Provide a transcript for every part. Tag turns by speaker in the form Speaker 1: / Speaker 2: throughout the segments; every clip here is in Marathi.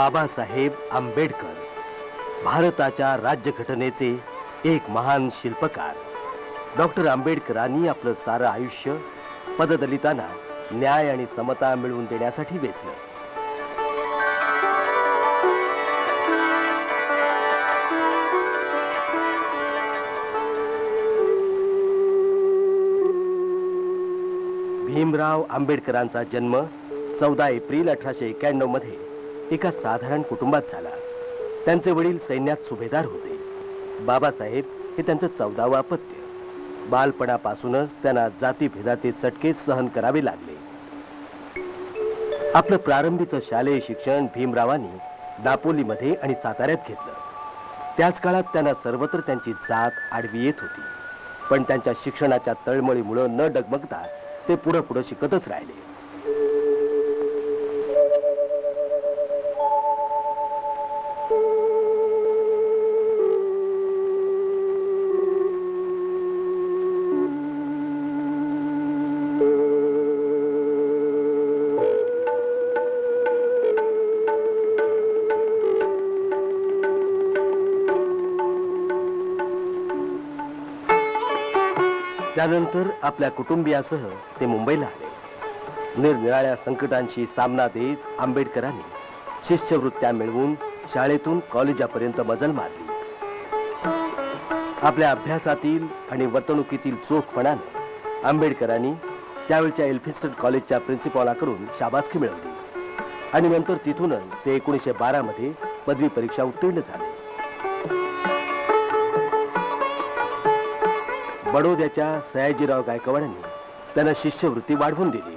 Speaker 1: बाबासाहेब आंबेडकर भारताच्या राज्यघटनेचे एक महान शिल्पकार. डॉक्टर आंबेडकरांनी आपलं सारं आयुष्य पददलितांना न्याय आणि समता मिळवून देण्यासाठी वेचलं. भीमराव आंबेडकरांचा जन्म चौदा एप्रिल अठराशे एक्क्याण्णवमध्ये एका साधारण कुटुंबात झाला. त्यांचे वडील सैन्यात सुभेदार होते. बाबासाहेब हे त्यांचं चौदावं अपत्य. बालपणापासूनच त्यांना जातीभेदाचे चटके सहन करावे लागले. आपलं प्रारंभीचं शालेय शिक्षण भीमरावांनी दापोलीमध्ये आणि साताऱ्यात घेतलं. त्याच काळात त्यांना सर्वत्र त्यांची जात आडवी येत होती. पण त्यांच्या शिक्षणाच्या तळमळीमुळं न डगमगता ते पुढं पुढं शिकतच राहिले. त्यानंतर आपल्या कुटुंबियासह ते मुंबईला आले. निरनिराळ्या संकटांशी सामना देत आंबेडकरांनी शिष्यवृत्त्या मिळवून शाळेतून कॉलेजापर्यंत मजल मारली. आपल्या अभ्यासातील आणि वर्तणुकीतील चोखपणाने आंबेडकरांनी त्यावेळच्या एल्फिस्टन कॉलेजच्या प्रिन्सिपॉलाकडून शाबासकी मिळवली. आणि नंतर तिथूनच ते एकोणीसशे बारा मध्ये पदवी परीक्षा उत्तीर्ण झाले. बडोद्याच्या सयाजीराव गायकवाडांनी त्यांना शिष्यवृत्ती वाढवून दिली.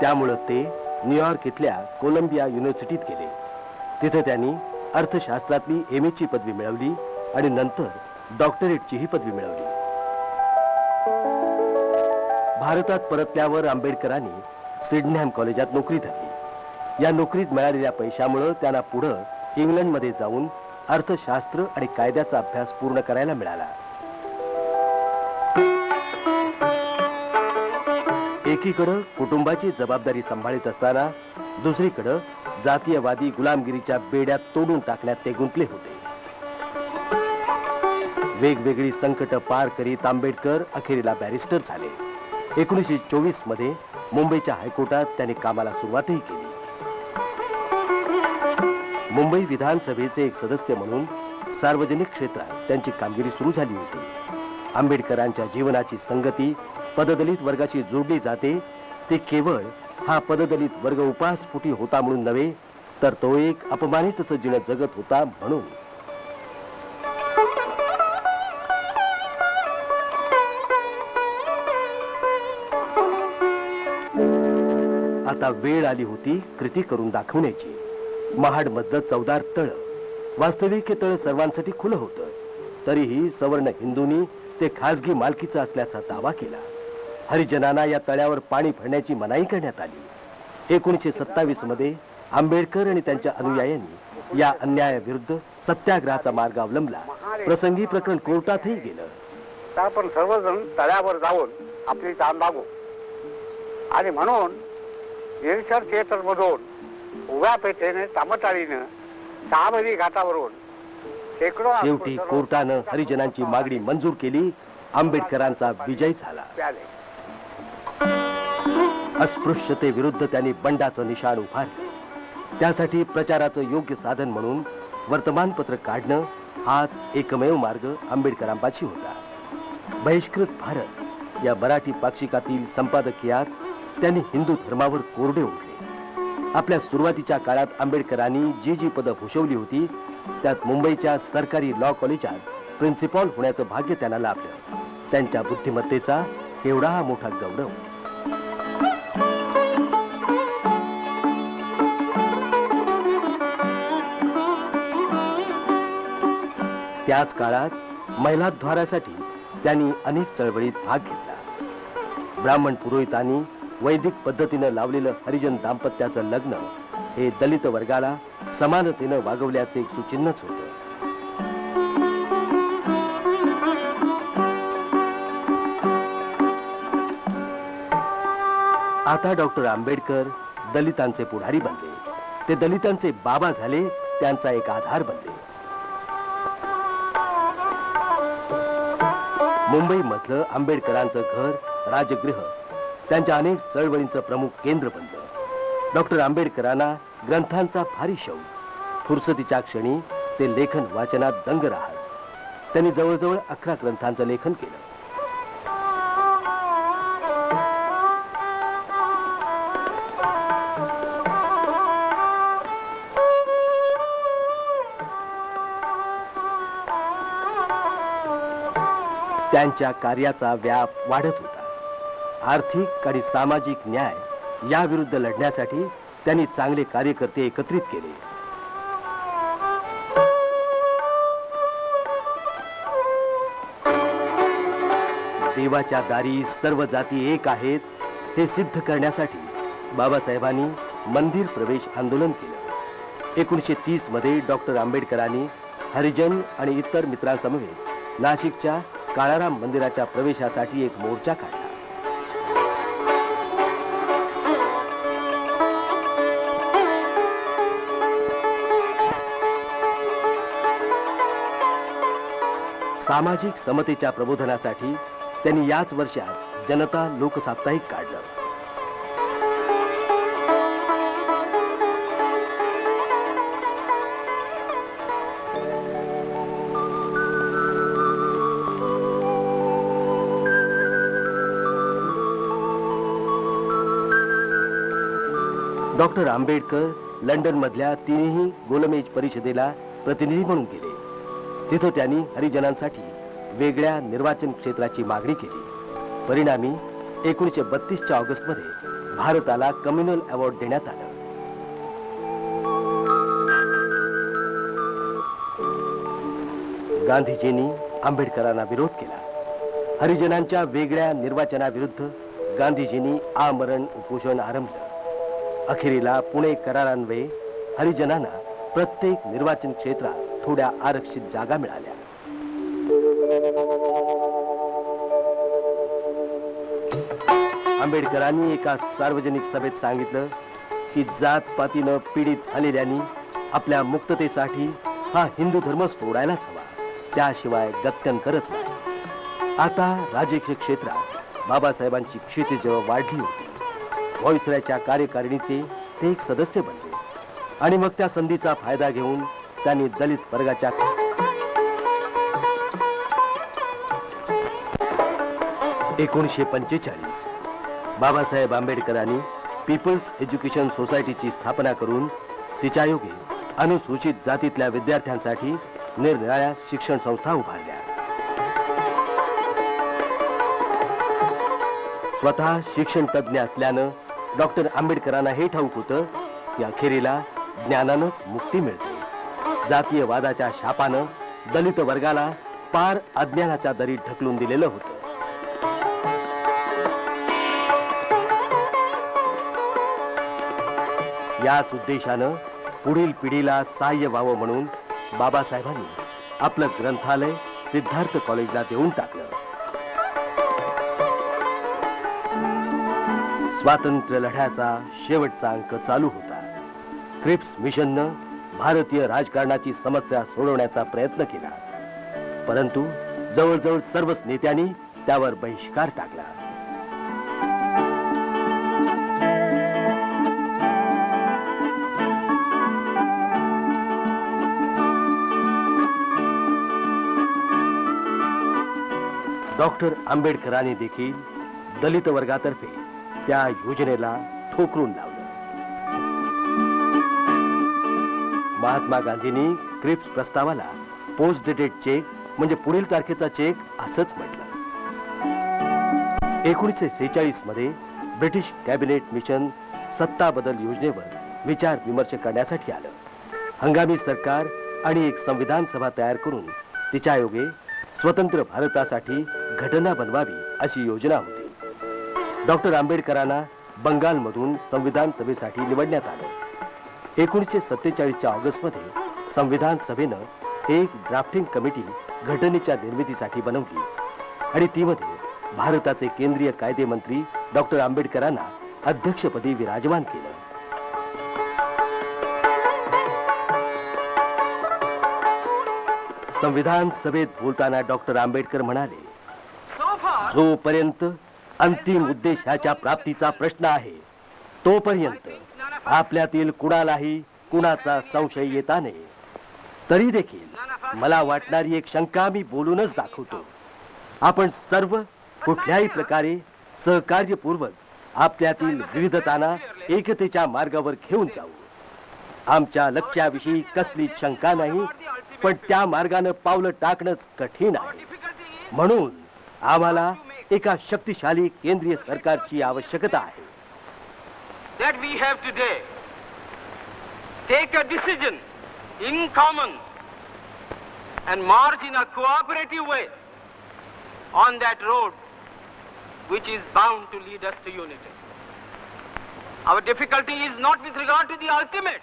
Speaker 1: त्यामुळं ते न्यूयॉर्क इथल्या कोलंबिया युनिव्हर्सिटीत गेले. तिथे त्यांनी अर्थशास्त्रातली एम ची पदवी मिळवली आणि नंतर डॉक्टरेटचीही पदवी मिळवली. भारतात परतल्यावर आंबेडकरांनी सिडनहॅम कॉलेजात नोकरी धरली. या नोकरीत मिळालेल्या पैशामुळं त्यांना पुढं इंग्लंडमध्ये जाऊन अर्थशास्त्र आणि कायद्याचा अभ्यास पूर्ण करायला मिळाला. एकीकडं कुटुंबाची जबाबदारी सांभाळत असताना दुसरीकडं जातीयवादी गुलामगिरीच्या बेड्यात तोडून टाकण्यात ते गुंतले होते. वेगवेगळी संकट पार करीत आंबेडकर अखेरीला बॅरिस्टर झाले. एकोणीसशे चोवीसमध्ये मुंबईच्या हायकोर्टात त्यांनी कामाला सुरुवातही केली. मुंबई विधानसभेचे एक सदस्य म्हणून सार्वजनिक क्षेत्रात त्यांची कामगिरी सुरू झाली होती. आंबेडकरांच्या जीवनाची संगती पददलित वर्गाशी जोडली जाते ते केवळ हा पददलित वर्ग उपासपुटी होता म्हणून नव्हे तर तो एक अपमानितच जीण जगत होता म्हणून. आता वेळ आली होती कृती करून दाखवण्याची. महाड मधलं चौदार तळ. वास्तविक हे तळ सर्वांसाठी खुलं होतं. तरीही सवर्ण हिंदूंनी ते खासगी मालकीचं असल्याचा दावा केला. हरिजनांना या तळ्यावर पाणी भरण्याची मनाई करण्यात आली. एकोणीसशे सत्तावीसमध्ये आंबेडकर आणि त्यांच्या अनुयायांनी या अन्यायाविरुद्ध सत्याग्रहाचा मार्ग अवलंबला. प्रसंगी प्रकरण कोर्टातही गेलं.
Speaker 2: आपण सर्वजण तळ्यावर जाऊन आपली ताण लागू आणि म्हणून निरीक्षण थिएटर मधून उभ्या पेठेने तामटाळीनं सहामनी घाटावरून शेकडो
Speaker 1: शेवटी कोर्टानं हरिजनांची मागणी मंजूर केली. आंबेडकरांचा विजय झाला.
Speaker 2: प्याले.
Speaker 1: अस्पृश्यतेविरुद्ध त्यांनी बंडाचं निशाण उभारलं. त्यासाठी प्रचाराचं योग्य साधन म्हणून वर्तमानपत्र काढणं हाच एकमेव मार्ग आंबेडकरांपाशी होता. बहिष्कृत भारत या मराठी पाक्षिकातील संपादकीयात त्यांनी हिंदू धर्मावर कोरडे उठले आपल्या सुरुवातीच्या काळात आंबेडकरांनी जी जी पदं भूषवली होती त्यात मुंबईच्या सरकारी लॉ कॉलेजात प्रिन्सिपॉल होण्याचं भाग्य त्यांना लाभलं. त्यांच्या बुद्धिमत्तेचा केवढा हा मोठा गौरव. त्याच काळात महिलाद्वारासाठी त्यांनी अनेक चळवळीत भाग घेतला. ब्राह्मण पुरोहितांनी वैदिक पद्धतीनं लावलेलं हरिजन दाम्पत्याचं लग्न हे दलित वर्गाला समानतेनं वागवल्याचं एक सुचिन्हच होतं. आता डॉक्टर आंबेडकर दलितांचे पुढारी बनले. ते दलितांचे बाबा झाले त्यांचा एक आधार बनले. मुंबई मधलं आंबेडकरांचं घर राजगृह त्यांच्या अनेक चळवळींचं प्रमुख केंद्र बनलं. डॉक्टर आंबेडकरांना ग्रंथांचा भारी शौक. फुरसतीच्या क्षणी ते लेखन वाचनात दंग राहत त्यांनी जवळजवळ अकरा ग्रंथांचं लेखन केलं. त्यांच्या कार्याचा व्याप वाढत होता. आर्थिक आणि सामाजिक न्याय याविरुद्ध लढण्यासाठी त्यांनी चांगले कार्यकर्ते एकत्रित केले. देवाच्या दारी सर्व जाती एक आहेत हे सिद्ध करण्यासाठी बाबासाहेबांनी मंदिर प्रवेश आंदोलन केलं. एकोणीसशे तीसमध्ये डॉक्टर आंबेडकरांनी हरिजन आणि इतर मित्रांसमवेत नाशिकच्या काळाराम मंदिराच्या प्रवेशासाठी एक मोर्चा काढला. सामाजिक समतेच्या प्रबोधनासाठी त्यांनी याच वर्षात जनता लोकसाप्ताहिक काढलं. डॉक्टर आंबेडकर लंडन मधल्या तिन्ही गोलमेज परिषदेला प्रतिनिधी म्हणून गेले. तिथं त्यांनी हरिजनांसाठी वेगळ्या निर्वाचन क्षेत्राची मागणी केली. परिणामी एकोणीसशे बत्तीसच्या ऑगस्टमध्ये भारताला कम्युनल अवॉर्ड देण्यात आला. गांधीजींनी आंबेडकरांना विरोध केला. हरिजनांच्या वेगळ्या निर्वाचनाविरुद्ध गांधीजींनी आमरण उपोषण आरंभलं. अखेरीला पुणे करारान्वये हरिजनांना प्रत्येक निर्वाचन क्षेत्रात थोड्या आरक्षित जागा मिळाल्या. आंबेडकरांनी एका सार्वजनिक सभेत सांगितलं की जात पातीनं पीडित झालेल्यांनी आपल्या मुक्ततेसाठी हा हिंदू धर्म सोडायलाच हवा. त्याशिवाय गत्यंतरच नाही. आता राजकीय क्षेत्रात बाबासाहेबांची क्षितिज वाढली होती. व्हॉइसरायच्या कार्यकारिणीचे ते एक सदस्य बनले. आणि मग त्या संधीचा फायदा घेऊन त्यांनी दलित वर्गाच्या एकोणीसशे पंचेचाळीस. बाबासाहेब आंबेडकरांनी पीपल्स एज्युकेशन सोसायटीची स्थापना करून तिच्या योगे अनुसूचित जातीतल्या विद्यार्थ्यांसाठी निरनिराळ्या शिक्षण संस्था उभारल्या. स्वतः शिक्षण तज्ज्ञ असल्यानं डॉक्टर आंबेडकरांना हे ठाऊक होतं की अखेरीला ज्ञानानंच मुक्ती मिळते. जातीयवादाच्या शापानं दलित वर्गाला पार अज्ञानाच्या दरीत ढकलून दिलेलं होतं. याच उद्देशानं पुढील पिढीला सहाय्य व्हावं म्हणून बाबासाहेबांनी आपलं ग्रंथालय सिद्धार्थ कॉलेजला देऊन टाकलं. स्वातंत्र्य लढ्याचा शेवटचा अंक चालू होता. क्रिप्स मिशननं भारतीय राजकारणाची समस्या सोडवण्याचा प्रयत्न केला. परंतु जवळजवळ सर्वच नेत्यांनी त्यावर बहिष्कार टाकला. डॉक्टर आंबेडकरांनी देखील दलित वर्गातर्फे त्या योजनेला ठोकरून लावले. महात्मा गांधींनी क्रिप्स प्रस्तावाला पोस्ट डेटेड चेक म्हणजे पुढील तारखेचा चेक असंच म्हटलं. एकोणीसशे सेहेचाळीसमध्ये ब्रिटिश कॅबिनेट मिशन सत्ता बदल योजनेवर विचार विमर्श करण्यासाठी आलं. हंगामी सरकार आणि एक संविधान सभा तयार करून तिच्या योगे स्वतंत्र भारतासाठी घटना बनवावी अशी योजना होती. डॉक्टर आंबेडकरांना बंगालमधून संविधान सभेसाठी निवडण्यात आलं. एकोणीसशे सत्तेचाळीसच्या ऑगस्टमध्ये संविधान सभेनं एक ड्राफ्टिंग कमिटी घटनेच्या निर्मितीसाठी बनवली. आणि तीमध्ये भारताचे केंद्रीय कायदे मंत्री डॉक्टर आंबेडकरांना अध्यक्षपदी विराजमान केलं. संविधान सभेत बोलताना डॉक्टर आंबेडकर म्हणाले जोपर्यंत अंतिम उद्देशाच्या प्राप्तीचा प्रश्न आहे तोपर्यंत आपल्यातील कुणालाही कुणाचा संशय येता नये तरी देखील मला वाटणारी एक शंका मी बोलूनच दाखवतो. आपण सर्व कुठल्याही प्रकारे सहकार्यपूर्वक आपल्यातील विविधताना एकतेच्या मार्गावर घेऊन जाऊ. आमच्या लक्ष्याविषयी कसली शंका नाही पण त्या मार्गानं पावलं टाकणंच कठीण आहे. म्हणून आम्हाला एका शक्तिशाली केंद्रीय सरकारची आवश्यकता आहे.
Speaker 3: That we have today take a decision in common and march in a cooperative way on that road which is bound to lead us to unity. Our difficulty is not with regard to the ultimate.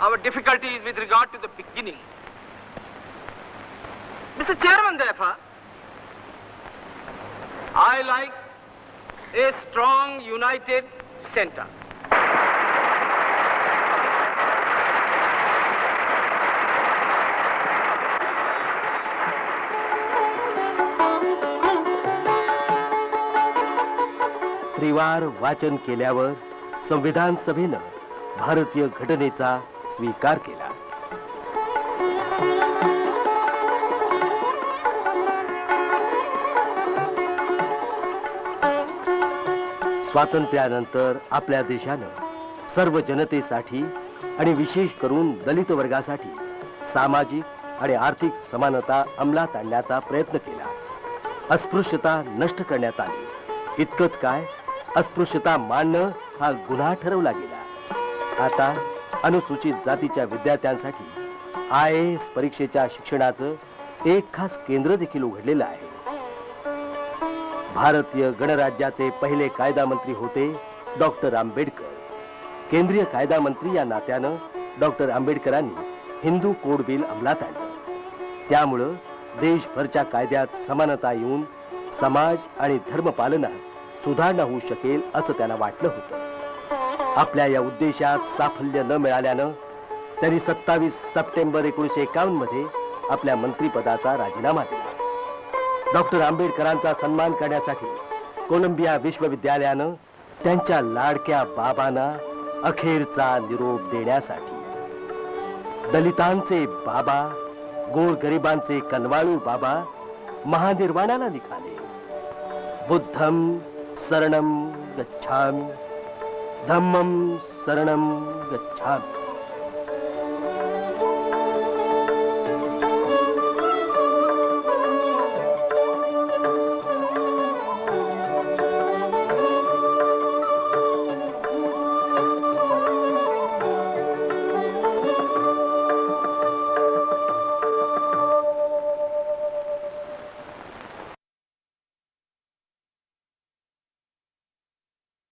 Speaker 3: Our difficulty is with regard to the beginning. Mr. Chairman, therefore, I like a strong, united center.
Speaker 1: त्रिवार वाचन केल्यावर संविधान सभेनं भारतीय घटनेचा स्वीकार केला स्वातंत्र्यानंतर आपल्या देशानं सर्व जनतेसाठी आणि विशेष करून दलित वर्गासाठी सामाजिक आणि आर्थिक समानता अंमलात आणण्याचा प्रयत्न केला. अस्पृश्यता नष्ट करण्यात आली. इतकंच काय अस्पृश्यता मानणं हा गुन्हा ठरवला गेला. आता अनुसूचित जातीच्या विद्यार्थ्यांसाठी आय एस परीक्षेच्या शिक्षणाचं एक खास केंद्र देखील उघडलेलं आहे. भारतीय गणराज्याचे पहिले कायदा मंत्री होते डॉक्टर आंबेडकर. केंद्रीय कायदा मंत्री या नात्यानं डॉक्टर आंबेडकरांनी हिंदू कोड बिल अंमलात आणलं. त्यामुळं देशभरच्या कायद्यात समानता येऊन समाज आणि धर्मपालनात सुधारणा होऊ शकेल असं त्यांना वाटलं होतं. आपल्या या उद्देशात साफल्य न मिळाल्यानं त्यांनी सत्तावीस सप्टेंबर एकोणीशे एकावन्नमध्ये आपल्या मंत्रिपदाचा राजीनामा दिला. डॉक्टर आंबेडकरांचा सन्मान करण्यासाठी कोलंबिया विश्वविद्यालयानं त्यांच्या लाडक्या बाबांना अखेरचा निरोप देण्यासाठी दलितांचे बाबा गोरगरिबांचे कनवाळू बाबा महानिर्वाणाला निघाले. बुद्धम शरणम गच्छामी धम्मम शरणम गच्छामी.